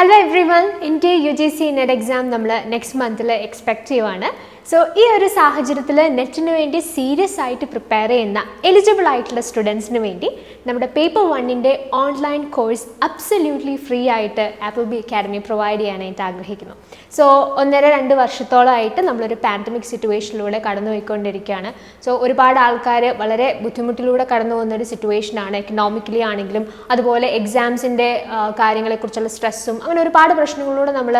Hello everyone India U G C NET exam നമ്മൾ next മന്തിൽ എക്സ്പെക്റ്റീവാണ് സോ ഈ ഒരു സാഹചര്യത്തിൽ നെറ്റിന് വേണ്ടി സീരിയസ് ആയിട്ട് പ്രിപ്പയർ ചെയ്യുന്ന എലിജിബിൾ ആയിട്ടുള്ള സ്റ്റുഡൻസിന് വേണ്ടി നമ്മുടെ പേപ്പർ വണ്ണിന്റെ ഓൺലൈൻ കോഴ്സ് അബ്സല്യൂട്ട്ലി ഫ്രീ ആയിട്ട് ആപ്പിൾ ബി അക്കാഡമി പ്രൊവൈഡ് ചെയ്യാനായിട്ട് ആഗ്രഹിക്കുന്നു. സോ ഒന്നര രണ്ട് വർഷത്തോളമായിട്ട് നമ്മളൊരു പാൻഡമിക് സിറ്റുവേഷനിലൂടെ കടന്നു പോയിക്കൊണ്ടിരിക്കുകയാണ് സോ ഒരുപാട് ആൾക്കാർ വളരെ ബുദ്ധിമുട്ടിലൂടെ കടന്നു പോകുന്ന ഒരു സിറ്റുവേഷനാണ് എക്കണോമിക്കലി ആണെങ്കിലും അതുപോലെ എക്സാംസിന്റെ കാര്യങ്ങളെക്കുറിച്ചുള്ള സ്ട്രെസ്സും അങ്ങനെ ഒരുപാട് പ്രശ്നങ്ങളിലൂടെ നമ്മൾ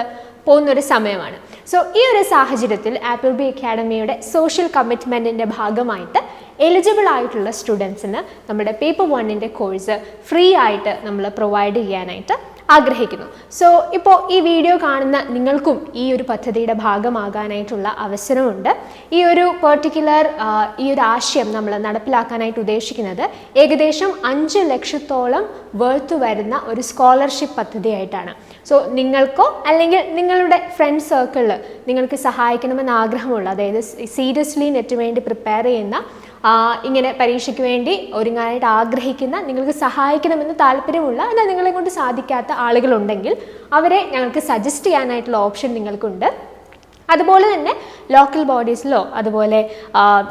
പോകുന്ന ഒരു സമയമാണ്. സോ ഈ ഒരു സാഹചര്യത്തിൽ ആപ്പിൾ ബി അക്കാഡമിയുടെ സോഷ്യൽ കമ്മിറ്റ്മെന്റിന്റെ ഭാഗമായിട്ട് എലിജിബിൾ ആയിട്ടുള്ള സ്റ്റുഡൻസിന് നമ്മുടെ പേപ്പർ വണ്ണിന്റെ കോഴ്സ് ഫ്രീ ആയിട്ട് നമ്മൾ പ്രൊവൈഡ് ചെയ്യാനായിട്ട് ആഗ്രഹിക്കുന്നു. സോ ഇപ്പോൾ ഈ വീഡിയോ കാണുന്ന നിങ്ങൾക്കും ഈ ഒരു പദ്ധതിയുടെ ഭാഗമാകാനായിട്ടുള്ള അവസരമുണ്ട്. ഈ ഒരു പെർട്ടിക്കുലർ ഈ ഒരു ആശയം നമ്മൾ നടപ്പിലാക്കാനായിട്ട് ഉദ്ദേശിക്കുന്നത് ഏകദേശം അഞ്ച് ലക്ഷത്തോളം വേർത്ത് വരുന്ന ഒരു സ്കോളർഷിപ്പ് പദ്ധതിയായിട്ടാണ്. സോ നിങ്ങൾക്കോ അല്ലെങ്കിൽ നിങ്ങളുടെ ഫ്രണ്ട് സർക്കിളിൽ നിങ്ങൾക്ക് സഹായിക്കണമെന്ന് ആഗ്രഹമുള്ള അതായത് സീരിയസ്ലി നെറ്റ് വേണ്ടി പ്രിപ്പയർ ചെയ്യുന്ന ഇങ്ങനെ പരീക്ഷയ്ക്ക് വേണ്ടി ഒരുങ്ങാനായിട്ട് ആഗ്രഹിക്കുന്ന നിങ്ങൾക്ക് സഹായിക്കണമെന്ന് താല്പര്യമുള്ള എന്നാൽ നിങ്ങളെ കൊണ്ട് സാധിക്കാത്ത ആളുകളുണ്ടെങ്കിൽ അവരെ ഞങ്ങൾക്ക് സജസ്റ്റ് ചെയ്യാനായിട്ടുള്ള ഓപ്ഷൻ നിങ്ങൾക്കുണ്ട്. അതുപോലെ തന്നെ ലോക്കൽ ബോഡീസിലോ അതുപോലെ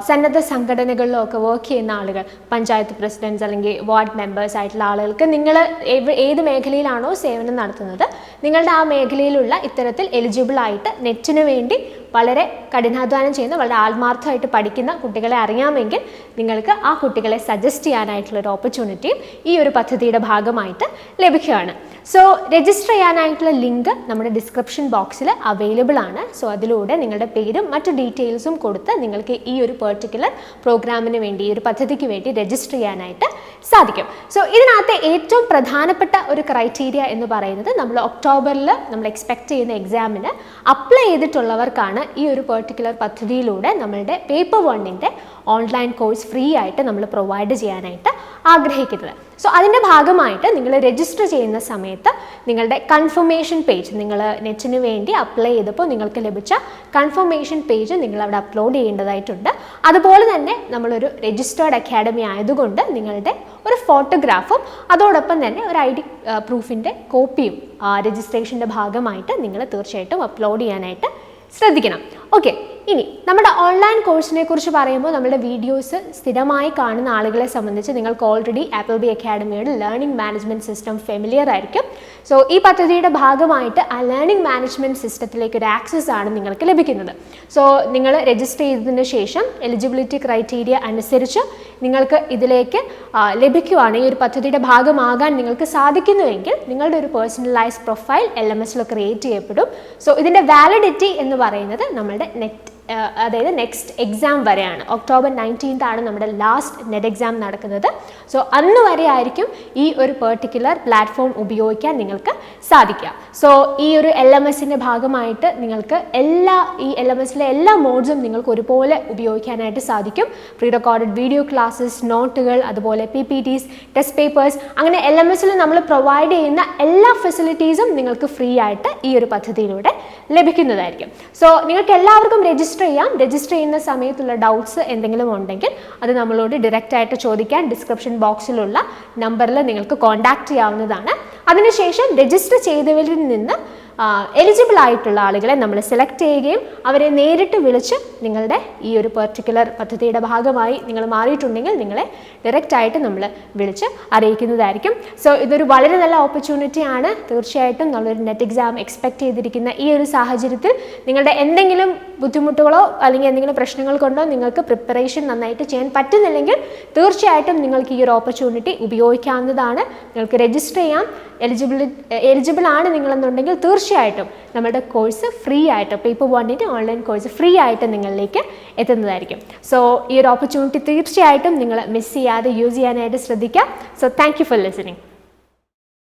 സന്നദ്ധ സംഘടനകളിലോ ഒക്കെ വർക്ക് ചെയ്യുന്ന ആളുകൾ പഞ്ചായത്ത് പ്രസിഡൻസ് അല്ലെങ്കിൽ വാർഡ് മെമ്പേഴ്സ് ആയിട്ടുള്ള ആളുകൾക്ക് നിങ്ങൾ ഏത് മേഖലയിലാണോ സേവനം നടത്തുന്നത് നിങ്ങളുടെ ആ മേഖലയിലുള്ള ഇത്തരത്തിൽ എലിജിബിൾ ആയിട്ട് നെറ്റിന് വേണ്ടി വളരെ കഠിനാധ്വാനം ചെയ്യുന്ന വളരെ ആത്മാർത്ഥമായിട്ട് പഠിക്കുന്ന കുട്ടികളെ അറിയാമെങ്കിൽ നിങ്ങൾക്ക് ആ കുട്ടികളെ സജസ്റ്റ് ചെയ്യാനായിട്ടുള്ള ഒരു ഓപ്പർച്യൂണിറ്റിയും ഈ ഒരു പദ്ധതിയുടെ ഭാഗമായിട്ട് ലഭിക്കുകയാണ്. സോ രജിസ്റ്റർ ചെയ്യാനായിട്ടുള്ള ലിങ്ക് നമ്മുടെ ഡിസ്ക്രിപ്ഷൻ ബോക്സിൽ അവൈലബിൾ ആണ്. സോ അതിലൂടെ നിങ്ങളുടെ പേരും മറ്റു ഡീറ്റെയിൽസും കൊടുത്ത് നിങ്ങൾക്ക് ഈ ഒരു പെർട്ടിക്കുലർ പ്രോഗ്രാമിന് വേണ്ടി ഈ ഒരു പദ്ധതിക്ക് വേണ്ടി രജിസ്റ്റർ ചെയ്യാനായിട്ട് സാധിക്കും. സോ ഇതിനകത്തെ ഏറ്റവും പ്രധാനപ്പെട്ട ഒരു ക്രൈറ്റീരിയ എന്ന് പറയുന്നത് നമ്മൾ ഒക്ടോബറിൽ നമ്മൾ എക്സ്പെക്ട് ചെയ്യുന്ന എക്സാമിന് അപ്ലൈ ചെയ്തിട്ടുള്ളവർക്കാണ് ഈ ഒരു പെർട്ടിക്കുലർ പദ്ധതിയിലൂടെ നമ്മളുടെ പേപ്പർ വണ്ണിന്റെ ഓൺലൈൻ കോഴ്സ് ഫ്രീ ആയിട്ട് നമ്മൾ പ്രൊവൈഡ് ചെയ്യാനായിട്ട് ആഗ്രഹിക്കുന്നത്. സോ അതിന്റെ ഭാഗമായിട്ട് നിങ്ങൾ രജിസ്റ്റർ ചെയ്യുന്ന സമയത്ത് നിങ്ങളുടെ കൺഫർമേഷൻ പേജ് നിങ്ങൾ നെറ്റിന് വേണ്ടി അപ്ലൈ ചെയ്തപ്പോൾ നിങ്ങൾക്ക് ലഭിച്ച കൺഫർമേഷൻ പേജ് നിങ്ങൾ അവിടെ അപ്ലോഡ് ചെയ്യേണ്ടതായിട്ടുണ്ട്. അതുപോലെ തന്നെ നമ്മളൊരു രജിസ്റ്റേർഡ് അക്കാഡമി ആയതുകൊണ്ട് നിങ്ങളുടെ ഒരു ഫോട്ടോഗ്രാഫും അതോടൊപ്പം തന്നെ ഒരു ഐ ഡി പ്രൂഫിന്റെ കോപ്പിയും രജിസ്ട്രേഷന്റെ ഭാഗമായിട്ട് നിങ്ങൾ തീർച്ചയായിട്ടും അപ്ലോഡ് ചെയ്യാനായിട്ട് ശ്രദ്ധിക്കണം. ഓക്കെ ഇനി നമ്മുടെ ഓൺലൈൻ കോഴ്സിനെ കുറിച്ച് പറയുമ്പോൾ നമ്മുടെ വീഡിയോസ് സ്ഥിരമായി കാണുന്ന ആളുകളെ സംബന്ധിച്ച് നിങ്ങൾക്ക് ഓൾറെഡി ആപ്പിൾ ബി അക്കാഡമിയുടെ ലേണിംഗ് മാനേജ്മെന്റ് സിസ്റ്റം ഫെമിലിയർ ആയിരിക്കും. സോ ഈ പദ്ധതിയുടെ ഭാഗമായിട്ട് ആ ലേണിംഗ് മാനേജ്മെന്റ് സിസ്റ്റത്തിലേക്ക് ഒരു ആക്സസ് ആണ് നിങ്ങൾക്ക് ലഭിക്കുന്നത്. സോ നിങ്ങൾ രജിസ്റ്റർ ചെയ്തതിന് ശേഷം എലിജിബിലിറ്റി ക്രൈറ്റീരിയ അനുസരിച്ച് നിങ്ങൾക്ക് ഇതിലേക്ക് ലഭിക്കുവാണ് ഈ ഒരു പദ്ധതിയുടെ ഭാഗമാകാൻ നിങ്ങൾക്ക് സാധിക്കുന്നുവെങ്കിൽ നിങ്ങളുടെ ഒരു പേഴ്സണലൈസ് പ്രൊഫൈൽ എൽ എം എസിൽ ക്രിയേറ്റ് ചെയ്യപ്പെടും. സോ ഇതിന്റെ വാലിഡിറ്റി എന്ന് പറയുന്നത് നമ്മളുടെ നെറ്റ് അതായത് നെക്സ്റ്റ് എക്സാം വരെയാണ്. ഒക്ടോബർ നയന്റീൻത്ത് ആണ് നമ്മുടെ ലാസ്റ്റ് നെറ്റ് എക്സാം നടക്കുന്നത്. സോ അന്ന് വരെ ആയിരിക്കും ഈ ഒരു പെർട്ടിക്കുലർ പ്ലാറ്റ്ഫോം ഉപയോഗിക്കാൻ നിങ്ങൾക്ക് സാധിക്കുക. സോ ഈ ഒരു എൽ എം എസിന്റെ ഭാഗമായിട്ട് നിങ്ങൾക്ക് എല്ലാ ഈ എൽ എം എസിലെ എല്ലാ മോഡ്സും നിങ്ങൾക്ക് ഒരുപോലെ ഉപയോഗിക്കാനായിട്ട് സാധിക്കും. പ്രീ റെക്കോർഡഡ് വീഡിയോ ക്ലാസ്സസ് നോട്ടുകൾ അതുപോലെ P P Ts test papers അങ്ങനെ എൽ എം എസിൽ നമ്മൾ പ്രൊവൈഡ് ചെയ്യുന്ന എല്ലാ ഫെസിലിറ്റീസും നിങ്ങൾക്ക് ഫ്രീ ആയിട്ട് ഈ ഒരു പദ്ധതിയിലൂടെ ലഭിക്കുന്നതായിരിക്കും. സോ നിങ്ങൾക്ക് എല്ലാവർക്കും രജിസ്റ്റർ ചെയ്യാം. രജിസ്റ്റർ ചെയ്യുന്ന സമയത്തുള്ള ഡൗട്ട്സ് എന്തെങ്കിലും ഉണ്ടെങ്കിൽ അത് നമ്മളോട് ഡയറക്റ്റ് ആയിട്ട് ചോദിക്കാൻ ഡിസ്ക്രിപ്ഷൻ ബോക്സിലുള്ള നമ്പറിൽ നിങ്ങൾക്ക് കോൺടാക്റ്റ് ചെയ്യാവുന്നതാണ്. അതിനുശേഷം രജിസ്റ്റർ ചെയ്തവരിൽ നിന്ന് എലിജിബിൾ ആയിട്ടുള്ള ആളുകളെ നമ്മൾ സെലക്ട് ചെയ്യുകയും അവരെ നേരിട്ട് വിളിച്ച് നിങ്ങളുടെ ഈ ഒരു പെർട്ടിക്കുലർ പദ്ധതിയുടെ ഭാഗമായി നിങ്ങൾ മാറിയിട്ടുണ്ടെങ്കിൽ നിങ്ങളെ ഡയറക്റ്റ് ആയിട്ട് നമ്മൾ വിളിച്ച് അറിയിക്കുന്നതായിരിക്കും. സോ ഇതൊരു വളരെ നല്ല ഓപ്പർച്യൂണിറ്റി ആണ്. തീർച്ചയായിട്ടും നമ്മളൊരു നെറ്റ് എക്സാം എക്സ്പെക്ട് ചെയ്തിരിക്കുന്ന ഈ ഒരു സാഹചര്യത്തിൽ നിങ്ങളുടെ എന്തെങ്കിലും ബുദ്ധിമുട്ടുകളോ അല്ലെങ്കിൽ എന്തെങ്കിലും പ്രശ്നങ്ങൾ കൊണ്ടോ നിങ്ങൾക്ക് പ്രിപ്പറേഷൻ നന്നായിട്ട് ചെയ്യാൻ പറ്റുന്നില്ലെങ്കിൽ തീർച്ചയായിട്ടും നിങ്ങൾക്ക് ഈ ഒരു ഓപ്പർച്യൂണിറ്റി ഉപയോഗിക്കാവുന്നതാണ്. നിങ്ങൾക്ക് രജിസ്റ്റർ ചെയ്യാം. എലിജിബിളി എലിജിബിൾ ആണ് നിങ്ങളെന്നുണ്ടെങ്കിൽ തീർച്ചയായിട്ടും നമ്മുടെ കോഴ്സ് ഫ്രീ ആയിട്ട് പേപ്പർ വണ്ണിന്റെ ഓൺലൈൻ കോഴ്സ് ഫ്രീ ആയിട്ട് നിങ്ങളിലേക്ക് എത്തുന്നതായിരിക്കും. സോ ഈ ഒരു ഓപ്പർച്യൂണിറ്റി തീർച്ചയായിട്ടും നിങ്ങൾ മിസ് ചെയ്യാതെ യൂസ് ചെയ്യാനായിട്ട് ശ്രദ്ധിക്കാം. So thank you for listening